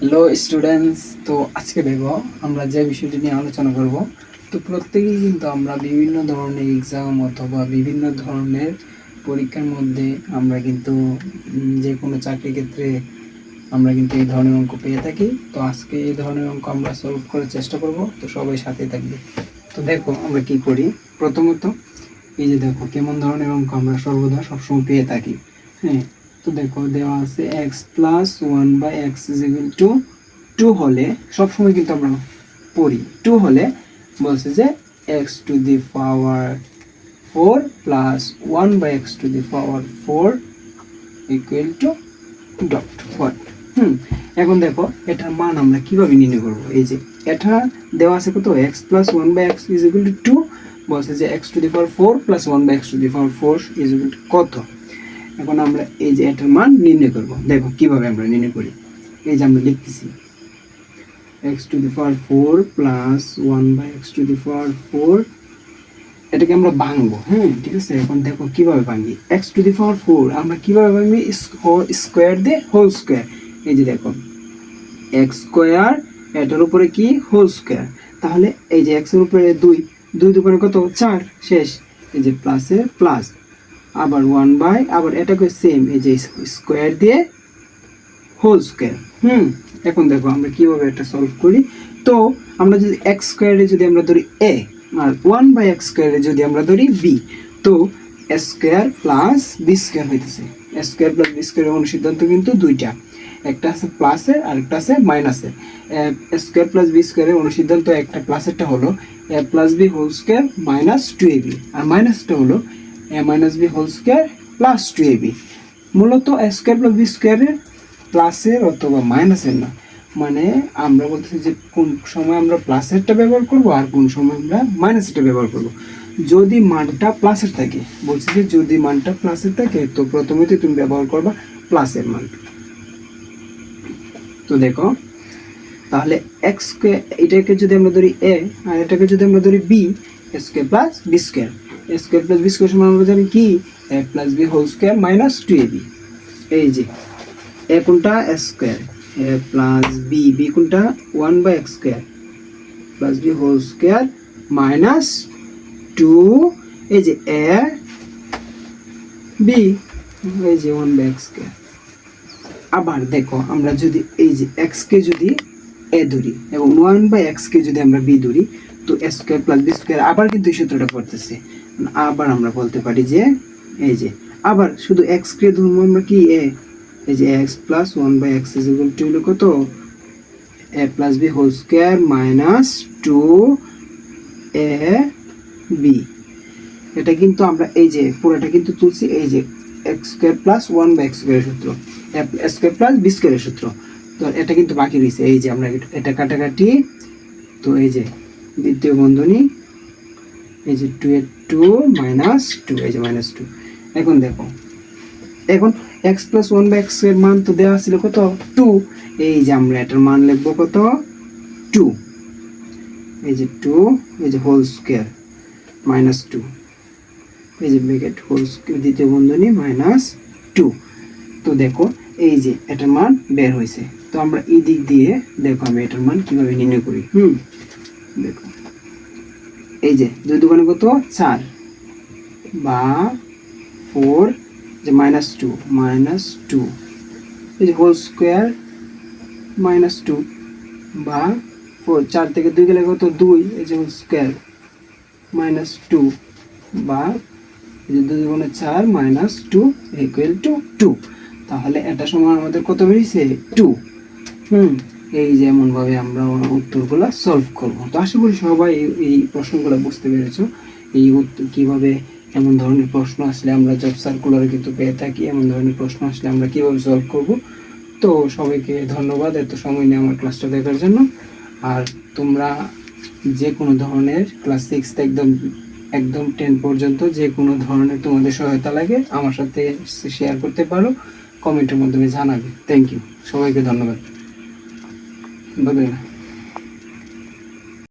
Hello students তো আজকে দেখো, আমরা যে বিষয়টি নিয়ে আলোচনা করব, তো প্রত্যেকেই কিন্তু আমরা বিভিন্ন ধরনের এক্সাম অথবা বিভিন্ন ধরনের পরীক্ষার মধ্যে আমরা কিন্তু যে কোনো চাকরি ক্ষেত্রে আমরা কিন্তু এই ধরনের অঙ্ক পেয়ে থাকি। তো আজকে এই ধরনের অঙ্ক আমরা সলভ করার চেষ্টা করব, তো সবাই সাথে থাকবে। তো দেখো, আমরা কি করি? প্রথমত, এই যে দেখো, কেমন ধরনের অঙ্ক আমরা সর্বদা সবসময় পেয়ে থাকি। হ্যাঁ তো দেখো, দেওয়া আছে x plus one by x is equal to two হলে, সবসময় কিন্তু আমরা পড়ি টু হলে বলছে যে x to the power four plus one by x to the power four equal to dot what hmm, এখন দেখো, এটার মান আমরা কীভাবে নির্ণয় করব? এই যে, এটা দেওয়া আছে কত? X plus one by x is equal to বলছে যে x to the power four plus one by x to the power four is equal to কত? এখন আমরা এই যে এটার মান নির্ণয় করব। দেখো কীভাবে আমরা নির্ণয় করি। এই যে আমরা লিখতেছি x to the power four plus one by x to the power four এটাকে আমরা ভাঙবো হ্যাঁ ঠিক আছে? এখন দেখো কীভাবে ভাঙি। X to the power four আমরা কীভাবে ভাঙবি স্কোয়ার দিয়ে হোল স্কোয়ার এই যে দেখো এক্স স্কোয়ার এটার উপরে কি? হোল স্কোয়ার তাহলে এই যে এক্সের উপরে দুই দুই দুপুরে কত? চার। শেষ। এই যে প্লাসের প্লাস আবার ওয়ান বাই আবার এটাকে সেম এই যে স্কোয়ার দিয়ে হোল স্কোয়ার হুম? এখন দেখো আমরা কীভাবে এটা সলভ করি। তো আমরা যদি এক্স স্কোয়ারে যদি আমরা ধরি এ আর ওয়ান বাই এক্স স্কোয়ারে যদি আমরা ধরি বি তো স্কোয়ার প্লাস বি স্কোয়ার হইতেছে। স্কোয়ার প্লাস বি স্কোয়ারের অনুসিদ্ধান্ত কিন্তু দুইটা। একটা আছে প্লাসের আর একটা আছে মাইনাসের স্কোয়ার প্লাস বি স্কোয়ারের অনুসিদ্ধান্ত একটা প্লাসেরটা হলো a plus b whole square minus two a b আর মাইনাসটা হলো a minus b whole square plus two a b মূলত এ স্কোয়ার প্লাস বি স্কোয়ারের প্লাসের অথবা মাইনাসের না। মানে আমরা বলতেছি যে কোন সময় আমরা প্লাসেরটা ব্যবহার করব আর কোন সময় আমরা মাইনাসেরটা ব্যবহার করব। যদি মানটা প্লাসের থাকে, বলছি যে যদি মানটা প্লাসের থাকে, তো প্রথমেতে তুমি ব্যবহার করবা প্লাসের মান। তো দেখো, তাহলে এক্স এটাকে যদি আমরা ধরি এ আর এটাকে যদি আমরা ধরি b square plus b square square plus b square সমান আমরা জানি কি? A plus b whole square minus two a b এই যে এ কোনটা? Square a plus b b কোনটা? One by x square plus b whole square minus two এই যে এ বি এই যে ওয়ান বাই এক্স স্কোয়ার আবার দেখো, আমরা যদি এই যে এক্স কে যদি এ ধরি এবং ওয়ান বাই এক্স কে যদি আমরা বি ধরি তো a square plus b square আবার কিন্তু এই সূত্রটা পড়তেছে। আবার আমরা বলতে পারি যে, এই যে, আবার শুধু এক্স কে ধরবো আমরা কি? এ এই যে x plus one by x is equal to হলো কত? A plus b whole square minus two a b এটা কিন্তু আমরা এই যে, পুরোটা কিন্তু তুলছি, এই যে x square plus one by x স্কোয়ারের সূত্র। স্কোয়ার প্লাস বি স্কোয়ারের সূত্র। তো এটা কিন্তু বাকি রয়েছে। এই যে আমরা এটা কাটাকাটি, তো এই যে দ্বিতীয় বন্ধনী, এই যে টু এর টু মাইনাস টু এই যে মাইনাস টু এখন দেখো, এখন এক্স প্লাস ওয়ান বাই এক্সের মান তো দেওয়া ছিল কত? টু এই যে আমরা এটার মান লিখব কত? টু এই যে টু এই যে হোল স্কোয়ার মাইনাস টু এই যে ব্রেকেট হোল স্কোয়ার দ্বিতীয় বন্ধনী মাইনাস টু তো দেখো, এই যে এটার মান বের হয়েছে। তো আমরা এই দিক দিয়ে দেখো আমি এটার মান কীভাবে নির্ণয় করি। হুম। দেখো এই যে দুই দোকানে কত? চার। বা ফোর, যে মাইনাস টু মাইনাস টু এই যে হোল স্কোয়ার মাইনাস টু বা ফোর চার থেকে দুই গেলে কত? দুই। এই যে হোল স্কোয়ার মাইনাস টু বা যে দুই গুণে চার minus two equal to two তাহলে এটা সমান আমাদের কত বেরিয়েছে? Two hmm. এই যেমনভাবে আমরা উত্তরগুলো সলভ করব। তো আশা করি সবাই এই- প্রশ্নগুলো বুঝতে পেরেছ। এই উত্তর কীভাবে এমন ধরনের প্রশ্ন আসলে আমরা জব সার্কুলারে কিন্তু পেয়ে থাকি, এমন ধরনের প্রশ্ন আসলে আমরা কীভাবে সলভ করব। তো সবাইকে ধন্যবাদ এত সময় নিয়ে আমার ক্লাসটা দেখার জন্য। আর তোমরা যে কোনো ধরনের ক্লাস সিক্স একদম একদম টেন পর্যন্ত যে কোনো ধরনের তোমাদের সহায়তা লাগে, আমার সাথে শেয়ার করতে পারো কমেন্টের মাধ্যমে জানাবে। থ্যাংক ইউ সবাইকে ধন্যবাদ। বদলে না